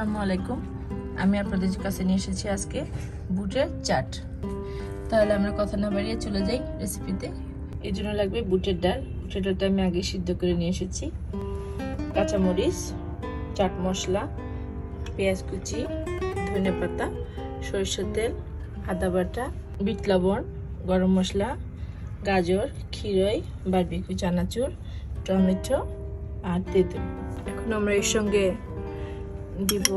আসসালামু আলাইকুম। আমি আপনাদের কাছে নিয়ে এসেছি আজকে বুটের চাট। তাহলে আমরা কথা না বাড়িয়ে চলে যাই রেসিপিতে এই জন্য লাগবে বুটের ডাল। বুটের ডালটা আমি আগে সিদ্ধ করে নিয়ে এসেছি। কাঁচামরিচ, চাট মশলা, পেঁয়াজ কুচি, ধনে পাতা, সরিষার তেল, আদা বাটা, বিট লবণ, গরম মশলা, গাজর, ক্ষীরই, বারবিকিউ, চানাচুর, টমেটো আর তেঁতুল। এখন আমরা এর সঙ্গে দিব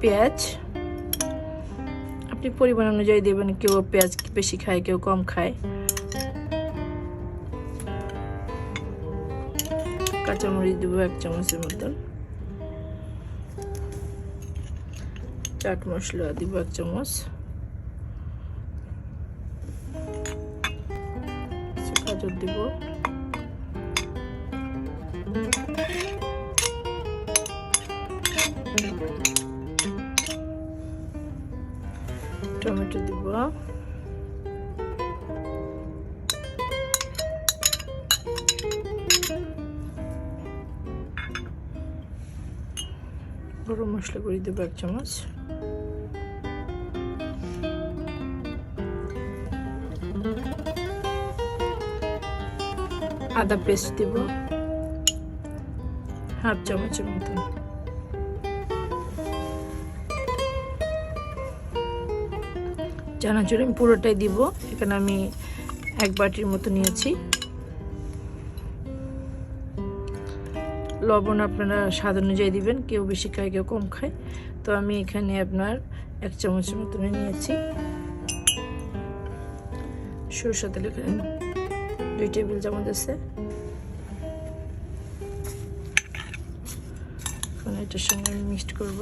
পেঁয়াজ। আপনি পরিমাণ অনুযায়ী দেবেন, কেউ পেঁয়াজ বেশি খায়, কেউ কম খায়। কাঁচামরিচ দেবো এক চামচের মতন। চাট মশলা দিব এক চামচ। গাজর দিব। টমেটো দিব। গরম মশলা করে দেবো এক চামচ। আদা পেস্ট দিব। হাফ চামচের মতন। চানাচুর আমি পুরোটাই দিব। এখানে আমি এক বাটির মতো নিয়েছি। লবণ আপনারা স্বাদ অনুযায়ী দিবেন, কেউ বেশি খায়, কেউ কম খায়। তো আমি এখানে আপনার এক চামচের মতন নিয়েছি। সরষা তেল এখানে দুই টেবিল চামচ আছে। এটার সঙ্গে আমি মিক্সড করব।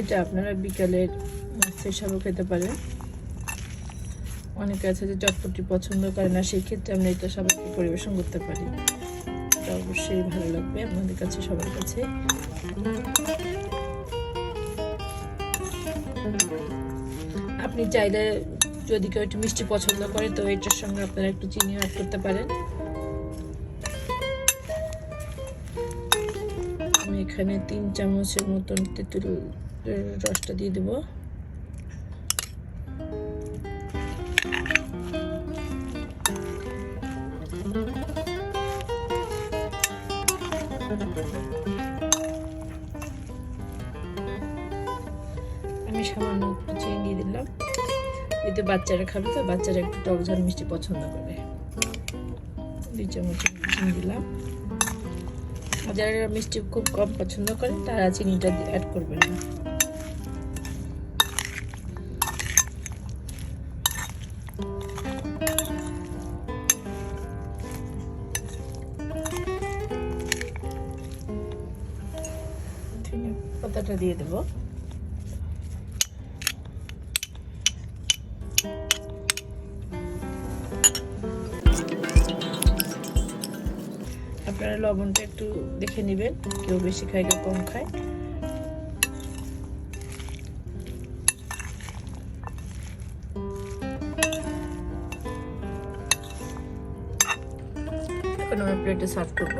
এটা আপনারা বিকালের হিসাবেও খেতে পারেন। অনেকে আছে যে চটপটি পছন্দ করে না সেই ক্ষেত্রে আমরা এটা সবাইকে পরিবেশন করতে পারি। এটা অবশ্যই ভালো লাগবে আপনাদের কাছে, সবার কাছে। আপনি চাইলে যদি কেউ একটু মিষ্টি পছন্দ করে, তো এটার সঙ্গে আপনারা একটু চিনি অ্যাড করতে পারেন। আমি এখানে তিন চামচের মতন তেঁতুল রসটা দিয়ে দেবো। আমি সামান্য একটু চিনি দিয়ে দিলাম। এতে বাচ্চারা খাবে তো, বাচ্চারা একটু টক ঝাল মিষ্টি পছন্দ করে দুই চামচ চিনি দিলাম। যারা মিষ্টি খুব কম পছন্দ করে তারা চিনিটা অ্যাড করবেন না। পাতাটা দিয়ে দেবো। আপনারা লবণটা একটু দেখে নেবেন, কেউ বেশি খায়, কেউ কম খায়। এখন আমরা প্লেটে সার্ভ করব।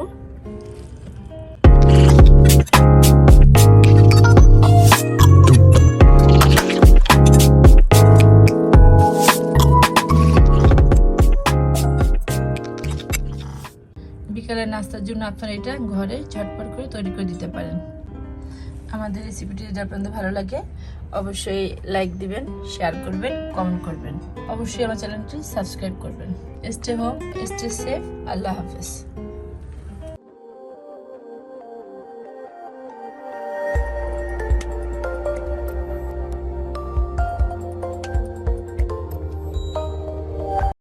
বিকালের নাস্তার জন্য আপনারা এটা ঘরে ঝটপট করে তৈরি করে দিতে পারেন। আমাদের রেসিপিটি যদি আপনাদের ভালো লাগে, অবশ্যই লাইক দিবেন শেয়ার করবেন কমেন্ট করবেন। অবশ্যই আমার চ্যানেলটি সাবস্ক্রাইব করবেন। স্টে হোম স্টে সেফ আল্লাহ হাফেজ।